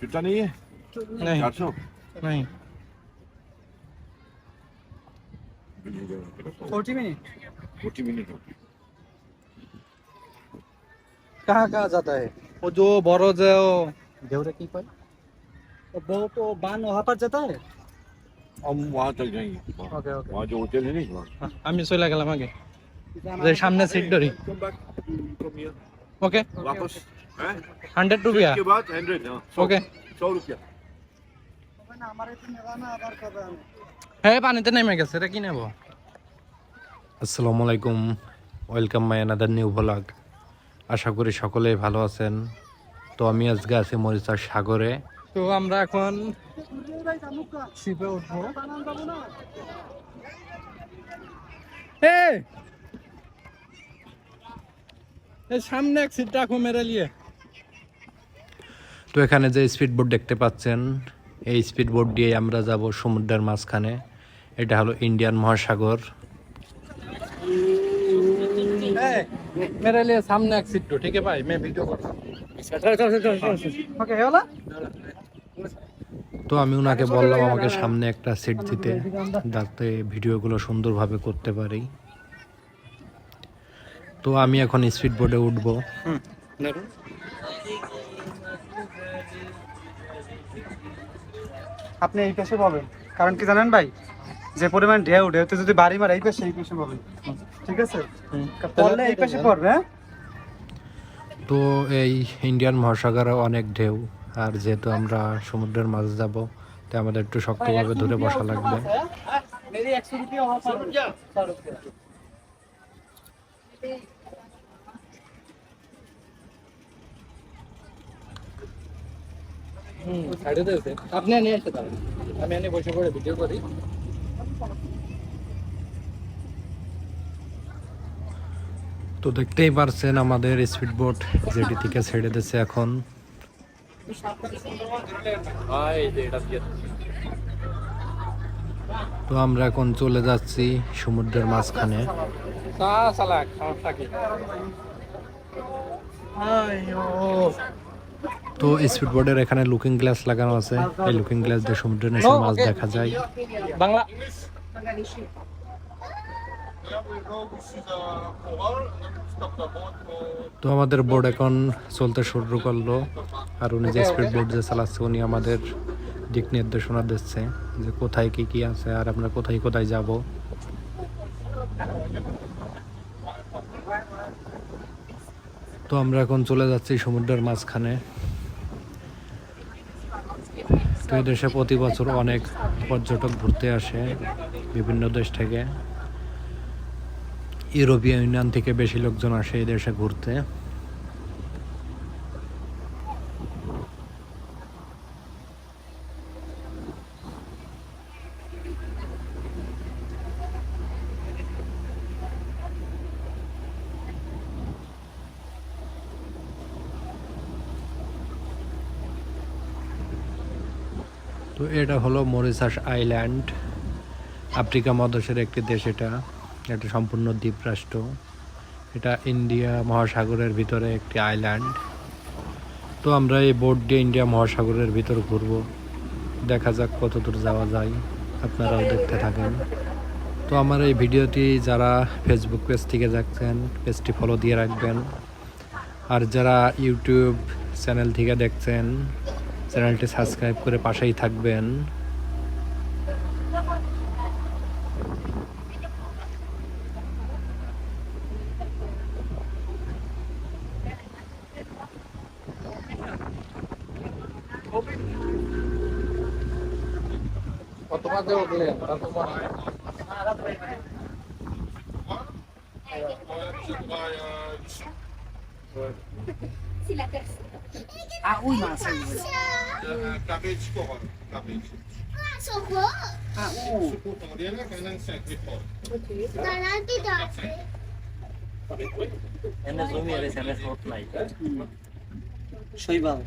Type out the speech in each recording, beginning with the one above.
जुटा नहीं है नहीं चार सौ नहीं फोर्टी मिनट फोर्टी मिनट होगी कहाँ कहाँ जाता है वो जो बड़ो जो देवरे की पाई तो वो तो बान वहाँ पर जाता है हम वहाँ तक जाएंगे वहाँ ওকে ওকে वहाँ जो होटल है नहीं वहाँ আমি চলে গেলাম আগে যে সামনে সিট ধরি Come back. Come here. ওকে वापस हैं? হান্ড্রেড রুপিয়া के बाद हंड्रेड हाँ सौ- ওকে सौ रुपया हमारे तो नेवाना आधार कार्ड है হ্যাঁ পানিতে নেমে গেছে রে কি নেবো আসসালামু আলাইকুম welcome my another new vlog আশা করি সকলেই ভালো আছেন তো আমি আজকে আছি মরিচার সাগরে তো আমরা এখন শিপে উঠবো এই এই সামনে এক সিট রাখো মেরে লিয়ে তো এখানে যে স্পিড বোট দেখতে পাচ্ছেন এই স্পিড বোট দিয়ে আমরা যাব সমুদ্রের মাঝখানে এটা হলো ইন্ডিয়ান মহাসাগর ए, मेरे लिए सामने एक सीट दो ठीक है भाई मैं वीडियो कर ओके होला তো আমি ওনাকে বললাম আমাকে সামনে একটা সিট দিতে যাতে ভিডিওগুলো সুন্দরভাবে করতে পারি তো আমি এখন স্পিড বোর্ডে উঠবো আপনি এই পেশে পাবেন। কারণ কি জানেন ভাই? যে পরিমাণ ঢেউ ঢেউতে যদি বাড়ি মারে এই পেশে এই পেশে পাবেন। ঠিক আছে? পড়লে এই পেশে পড়বে হ্যাঁ? তো এই ইন্ডিয়ান মহাসাগরে অনেক ঢেউ আর যেহেতু আমরা সমুদ্রের মাঝে যাব তাই আমাদের একটু শক্তভাবে ধরে বসা লাগবে। মেরি 100 রুপিয়া তো দেখতেই পারছেন আমাদের স্পিড বোট যেটি থেকে ছেড়ে দিয়েছে এখন। তো আমরা এখন চলে যাচ্ছি সমুদ্রের মাঝখানে। সমস্যা কি? তো স্পিড বোর্ডের এখানে লুকিং গ্লাস লাগানো আছে। এই লুকিং গ্লাস দিয়ে সমুদ্রের নিচে মাছ দেখা যায়। বাংলা তো আমাদের বোর্ড এখন চলতে শুরু করল। আর উনি যে স্পিড বোর্ড যে চালাচ্ছে উনি আমাদের দিক নির্দেশনা দিচ্ছে যে কোথায় কি কি আছে আর আমরা কোথায় কোথায় যাব। তো আমরা এখন চলে যাচ্ছি সমুদ্রের মাঝখানে। তো এই দেশে প্রতি বছর অনেক পর্যটক ঘুরতে আসে বিভিন্ন দেশ থেকে। ইউরোপীয় ইউনিয়ন থেকে বেশি লোকজন আসে এই দেশে ঘুরতে। তো এটা হলো মরিসাস আইল্যান্ড, আফ্রিকা মহাদেশের একটি দেশ এটা এটা সম্পূর্ণ দ্বীপ রাষ্ট্র এটা ইন্ডিয়া মহাসাগরের ভিতরে একটি আইল্যান্ড। তো আমরা এই বোট দিয়ে ইন্ডিয়া মহাসাগরের ভিতর ঘুরবো। দেখা যাক কত দূর যাওয়া যায়, আপনারাও দেখতে থাকেন। তো আমার এই ভিডিওটি যারা ফেসবুক পেজ থেকে দেখছেন পেজটি ফলো দিয়ে রাখবেন। আর যারা ইউটিউব চ্যানেল থেকে দেখছেন চ্যানেলটি সাবস্ক্রাইব করে পাশেই থাকবেন। কত বাজে উঠলেন তারপর ah uy mas cabbage ko cabbage ah. শৈবাল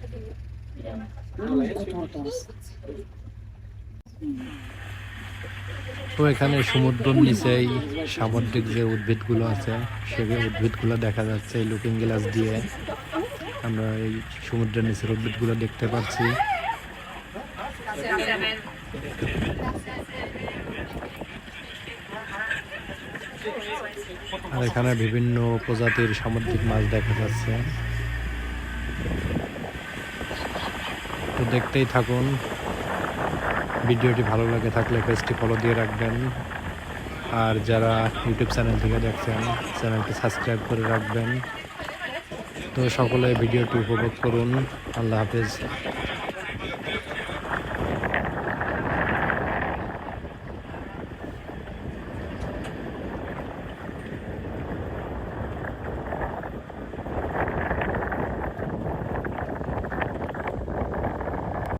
তো এখানে সমুদ্রের নিচেই সামুদ্রিক যে উদ্ভিদগুলো আছে সেই উদ্ভিদগুলো দেখা যাচ্ছে এই লুকিং গ্লাস দিয়ে আমরা এই সমুদ্রের নিচের উদ্ভিদগুলো দেখতে পাচ্ছি। আর এখানে বিভিন্ন প্রজাতির সামুদ্রিক মাছ দেখা যাচ্ছে। তো দেখতেই থাকুন, ভিডিওটি ভালো লাগে থাকলে পেজটি ফলো দিয়ে রাখবেন। আর যারা ইউটিউব চ্যানেল থেকে দেখছেন চ্যানেলটি সাবস্ক্রাইব করে রাখবেন। তো সকলে ভিডিওটি উপভোগ করুন। আল্লাহ হাফেজ।